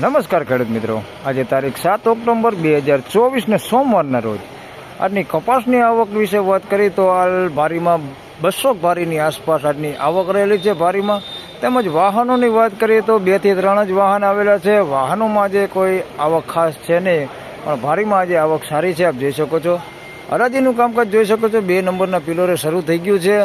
નમસ્કાર ખેડૂત મિત્રો. આજે તારીખ સાત ઓક્ટોબર બે હજાર ચોવીસને સોમવારના રોજ. આજની કપાસની આવક વિશે વાત કરીએ તો હાલ ભારીમાં બસો ભારીની આસપાસ આજની આવક રહેલી છે ભારીમાં. તેમજ વાહનોની વાત કરીએ તો બેથી ત્રણ જ વાહન આવેલા છે. વાહનોમાં આજે કોઈ આવક ખાસ છે નહીં, પણ ભારીમાં આજે આવક સારી છે, આપ જોઈ શકો છો. હરાજીનું કામકાજ જોઈ શકો છો. બે નંબરના પિલોરે શરૂ થઈ ગયું છે.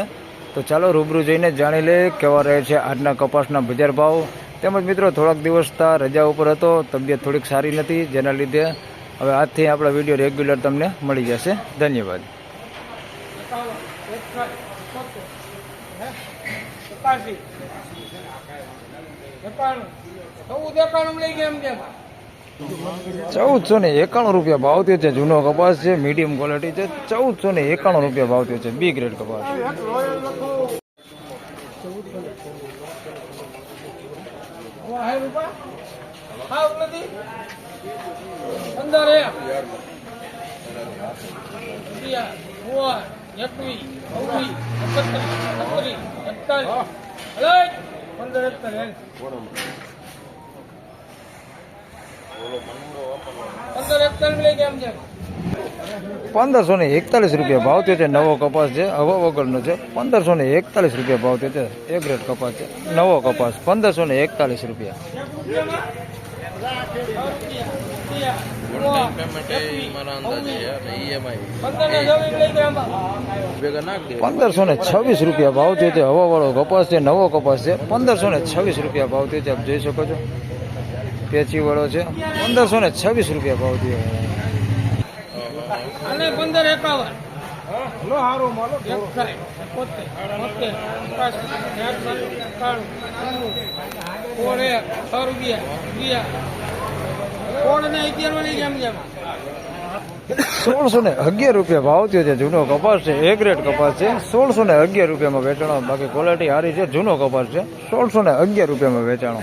તો ચાલો રૂબરૂ જઈને જાણી લે કેવા રહે છે આજના કપાસના બજાર ભાવ. તેમજ મિત્રો, થોડાક દિવસ તા રજા ઉપર હતો, તબિયત થોડીક સારી નથી, જેના લીધે હવે આજથી આપણા વીડિયો રેગ્યુલર તમને મળી જશે. ધન્યવાદ. ચૌદસો ને એકાણું રૂપિયા ભાવ થયો છે, જૂનો કપાસ છે મીડિયમ ક્વોલિટી છે ચૌદસો ને એકાણું રૂપિયા ભાવ થયો છે બી ગ્રેડ કપાસ હાય રૂપા હાવ નથી? અગિયાર, સોળ, એકવીસ એકત્રીસ એકત્રીસ, એકતાલીસ. પંદર એકતાલીસ પંદર એકતાલીસ લઈ ગયા એમ છે પંદરસો ને એકતાલીસ રૂપિયા ભાવ થયો છે. નવો કપાસ છે હવા વગરનો છે. પંદરસો ને એકતાલીસ રૂપિયા ભાવ થયો છે. એ ગ્રેડ કપાસ છે નવો કપાસ પંદરસો ને એકતાલીસ રૂપિયા. પંદરસો ને છવ્વીસ રૂપિયા ભાવ થયો છે. હવાવાળો કપાસ છે નવો કપાસ છે. પંદરસો ને છવ્વીસ રૂપિયા ભાવ થયો છે. આપ જોઈ શકો છો. પેચી વાળો છે. પંદરસો ને છવ્વીસ રૂપિયા ભાવ થયો. અને પંદર એકાવન. લો હારો માલો એકાઈ પોતે પોતે એકાસી એકાસી એકાણું નવ્વું કોણ એક છ રૂપિયા રૂપિયા. કોણ ને અગિયાર વાળી જેમ. સોળસો ને અગિયાર રૂપિયા ભાવ થયો છે જૂનો કપાસ છે એ ગ્રેડ કપાસ છે. સોળસો ને અગિયાર રૂપિયામાં વેચાણો. બાકી ક્વોલિટી સારી છે જૂનો કપાસ છે. સોળસો ને અગિયાર રૂપિયામાં વેચાણો.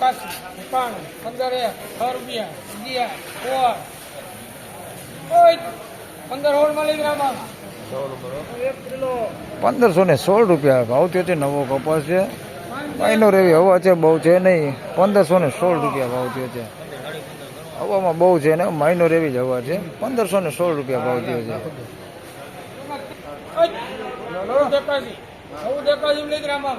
એકાસી એકાણું પંદર એક છ રૂપિયા અગિયાર સોળ. પંદર હોળમાં લઈ ગયા પંદરસો ને સોળ રૂપિયા ભાવ થયો છે નવો કપાસ છે. મહિનો રેવી હવા છે બહુ છે નહીં. પંદરસો ને સોળ રૂપિયા ભાવ થયો છે. હવામાં બહુ છે ને મહિનો રેવી જ હવા છે. પંદરસો ને સોળ રૂપિયા ભાવ થયો છે. ચૌદ એકાસી ચૌદ એકાસી લઈ ગયા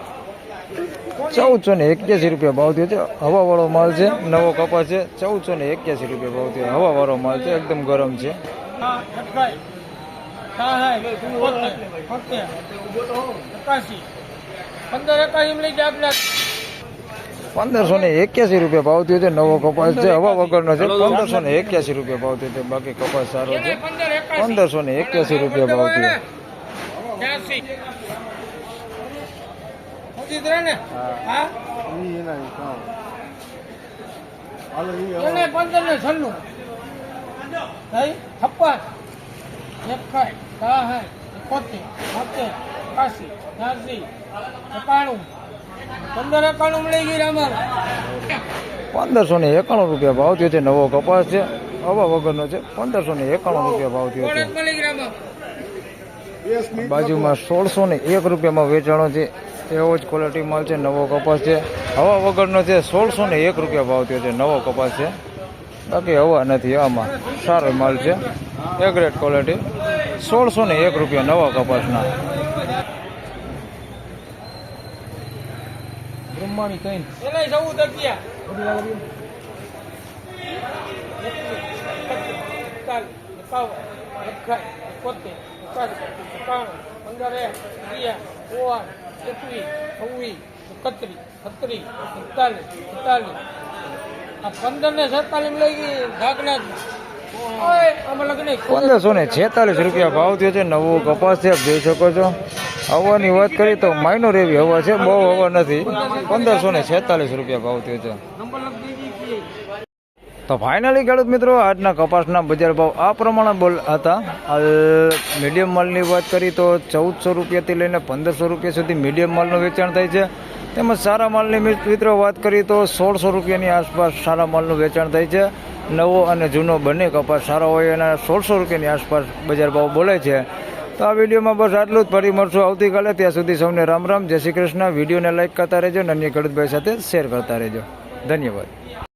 ચૌદસો ને એક્યાસી રૂપિયા ભાવ થયો છે. હવાવાળો માલ છે, નવો કપાસ છે, ચૌદસો ને એક્યાસી રૂપિયા ભાવ થયો. હવાવાળો માલ છે, એકદમ ગરમ છે. પંદરસો ને એક્યાસી રૂપિયા ભાવ થયો છે, નવો કપાસ છે, હવા વગરનો છે. પંદરસો ને એક્યાસી રૂપિયા ભાવ થયો છે, બાકી કપાસ સારો છે. પંદર પંદરસો ને એક્યાસી રૂપિયા ભાવ થયો. સમજી દે ને? હા. એને પંદર ને છન્નું થઈ છપ્પન એકાઈ સાહાઈ એકોતેર બોતેર એકાસી ત્યાંસી એકાણું. પંદર એકાણું મળી ગઈ અમારે. પંદરસો ને એકાણું રૂપિયા ભાવ થયો છે નવો કપાસ છે હવા વગરનો છે પંદરસો ને એકાણું રૂપિયા ભાવ થયો છે. બાજુમાં સોળસો ને એક રૂપિયામાં વેચાણો છે. એવો જ ક્વોલિટી માલ છે, નવો કપાસ છે. હવા વગરનો છે સોળસો ને એક રૂપિયા ભાવ થયો છે, નવો કપાસ છે. બાકી હવા નથી આમાં. સારો માલ છે. એ ગ્રેટ ક્વોલિટી સોળસો ને એક રૂપિયા નવા કપાસના. બ્રહ્માણી કઈ? ચૌદ પંદર એક એકવીસ છવ્વીસ, એકત્રીસ, છત્રીસ, એકતાલીસ એકતાલીસ આ પંદર ને સત્તાલીસ લઈ ગઈ ઢાકણા પંદરસો ને છેતાલીસ રૂપિયા ભાવ થયો છે. નવો કપાસ છે, આપ જોઈ શકો છો. હવાની વાત કરીએ તો માઇનોર એવી હવા છે, બહુ હવા નથી. પંદરસો ને છેતાલીસ રૂપિયા ભાવ થયો છે. તો ફાઇનલી ખેડૂત મિત્રો, આજના કપાસના બજાર ભાવ આ પ્રમાણે બોલ હતા. મીડિયમ માલની વાત કરી તો ચૌદસો રૂપિયાથી લઈને પંદરસો રૂપિયા સુધી મીડિયમ માલનું વેચાણ થાય છે. તેમજ સારા માલની મિત- મિત્રો વાત કરીએ તો સોળસો રૂપિયાની આસપાસ સારા માલનું વેચાણ થાય છે. નવો અને જૂનો બંને કપાસ સારો હોય એના સોળસો રૂપિયાની આસપાસ બજાર ભાવ બોલે છે. તો આ વિડીયોમાં બસ આટલું જ. ફરી મળશું આવતીકાલે. ત્યાં સુધી સૌને રામ રામ. જય શ્રી કૃષ્ણ. વિડીયોને લાઇક કરતા રહેજો અને અન્ય ખેડૂતભાઈ સાથે શેર કરતા રહેજો. ધન્યવાદ.